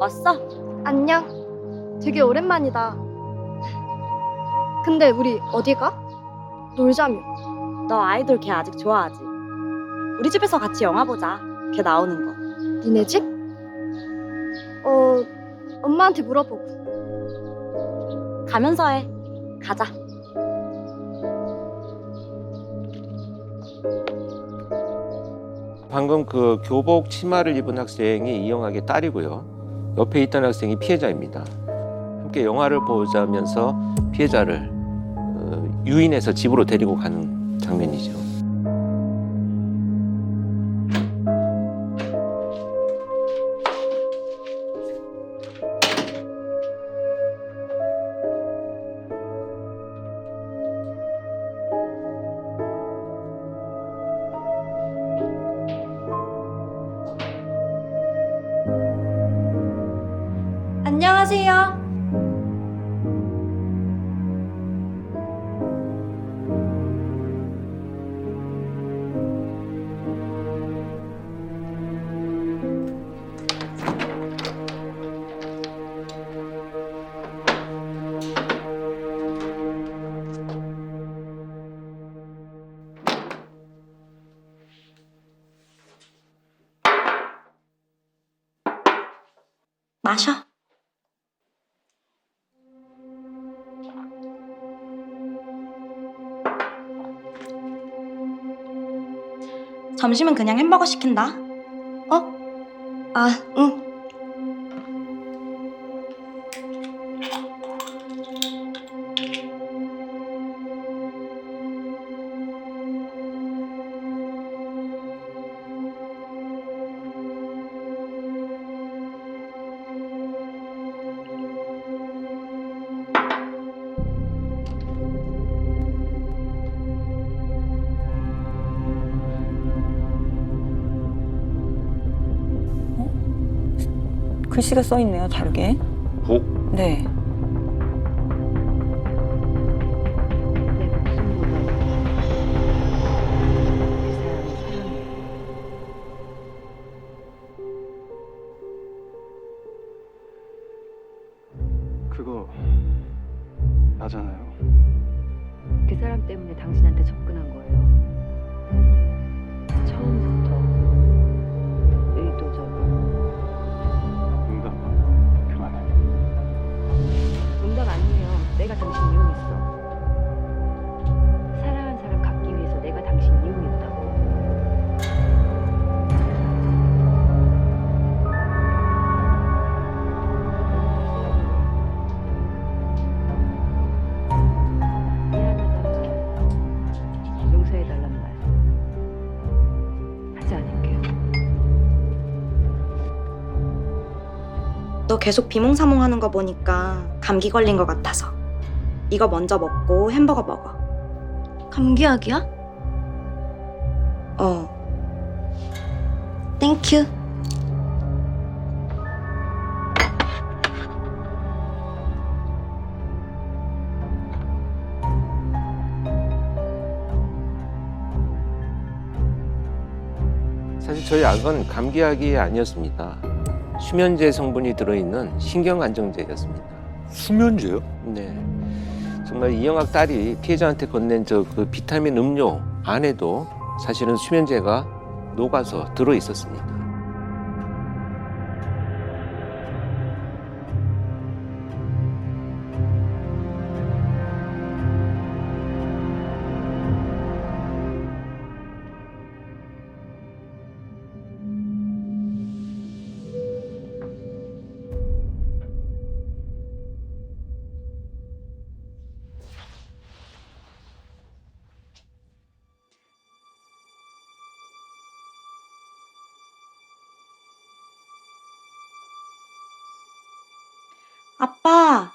왔어? 안녕. 되게 오랜만이다. 근데 우리 어디 가? 놀자며. 너 아이돌 걔 아직 좋아하지? 우리 집에서 같이 영화 보자. 걔 나오는 거. 니네 집? 어, 엄마한테 물어보고. 가면서 해. 가자. 방금 그 교복 치마를 입은 학생이 이영학의 딸이고요. 옆에 있던 학생이 피해자입니다. 함께 영화를 보자면서 피해자를 어, 유인해서 집으로 데리고 가는 장면이죠. 안녕하세요. 마셔. 점심은 그냥 햄버거 시킨다. 어? 아, 응. 글씨가 써 있네요, 다르게. 복 네. 그거 나잖아요. 그 사람 때문에 당신한테 접근한 거예요. 내가 당신 이용했어. 사랑한 사람 갖기 위해서 내가 당신 이용했다고. 너 계속 비몽사몽 하는 거 보니까 감기 걸린 것 같아서. 이거 먼저 먹고 햄버거 먹어. 감기약이야? 어. 땡큐. 사실 저희 약은 감기약이 아니었습니다. 수면제 성분이 들어있는 신경 안정제였습니다. 수면제요? 네. 정말 이영학 딸이 피해자한테 건넨 저 그 비타민 음료 안에도 사실은 수면제가 녹아서 들어 있었습니다. 아빠,